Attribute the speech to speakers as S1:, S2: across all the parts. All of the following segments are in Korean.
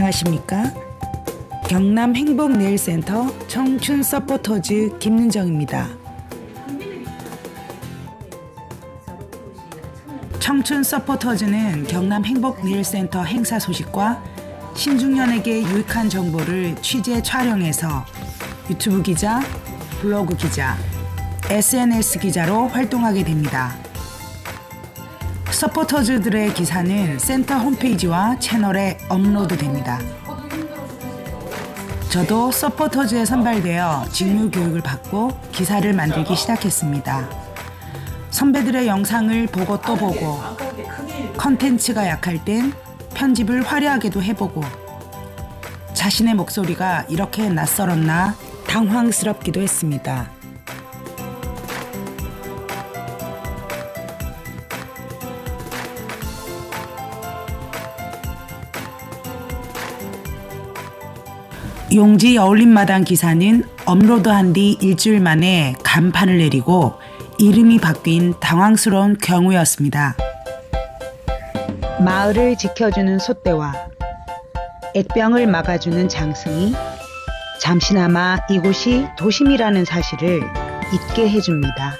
S1: 안녕하십니까? 경남 행복 네일센터 청춘 서포터즈 김는정입니다. 청춘 서포터즈는 경남 행복 네일센터 행사 소식과 신중년에게 유익한 정보를 취재 촬영해서 유튜브 기자, 블로그 기자, SNS 기자로 활동하게 됩니다. 서포터즈들의 기사는 센터 홈페이지와 채널에 업로드됩니다. 저도 서포터즈에 선발되어 직무 교육을 받고 기사를 만들기 시작했습니다. 선배들의 영상을 보고 또 보고 컨텐츠가 약할 땐 편집을 화려하게도 해보고 자신의 목소리가 이렇게 낯설었나 당황스럽기도 했습니다. 용지 여울림마당 기사는 업로드한 뒤 일주일 만에 간판을 내리고 이름이 바뀐 당황스러운 경우였습니다. 마을을 지켜주는 소떼와 액병을 막아주는 장승이 잠시나마 이곳이 도심이라는 사실을 잊게 해줍니다.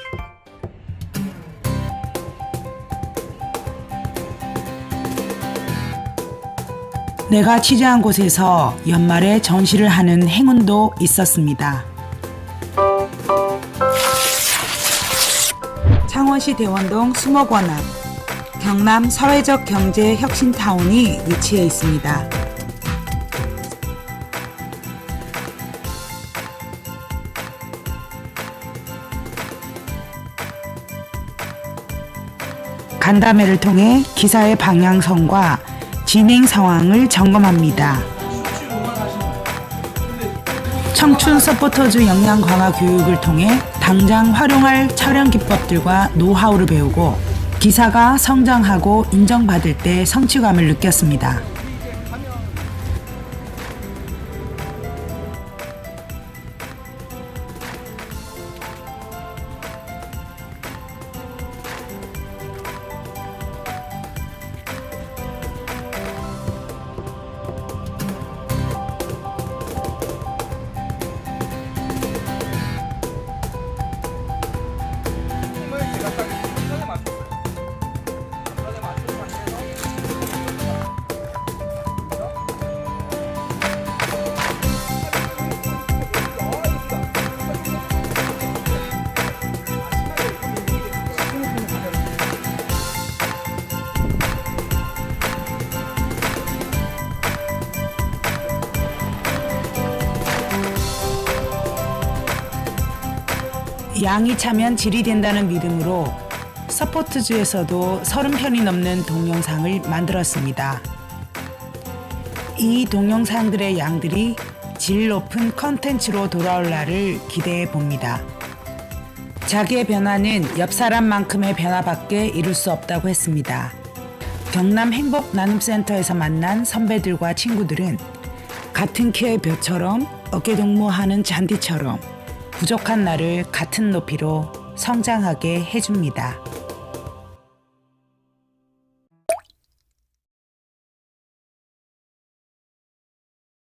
S1: 내가 취재한 곳에서 연말에 전시를 하는 행운도 있었습니다. 창원시 대원동 수목원 앞 경남 사회적 경제 혁신타운이 위치해 있습니다. 간담회를 통해 기사의 방향성과 진행 상황을 점검합니다. 청춘 서포터즈 역량 강화 교육을 통해 당장 활용할 촬영 기법들과 노하우를 배우고 기사가 성장하고 인정받을 때 성취감을 느꼈습니다. 양이 차면 질이 된다는 믿음으로 서포트즈에서도 30편이 넘는 동영상을 만들었습니다. 이 동영상들의 양들이 질 높은 컨텐츠로 돌아올 날을 기대해 봅니다. 자기의 변화는 옆 사람만큼의 변화밖에 이룰 수 없다고 했습니다. 경남 행복 나눔센터에서 만난 선배들과 친구들은 같은 키의 벼처럼 어깨 동무하는 잔디처럼 부족한 나를 같은 높이로 성장하게 해줍니다.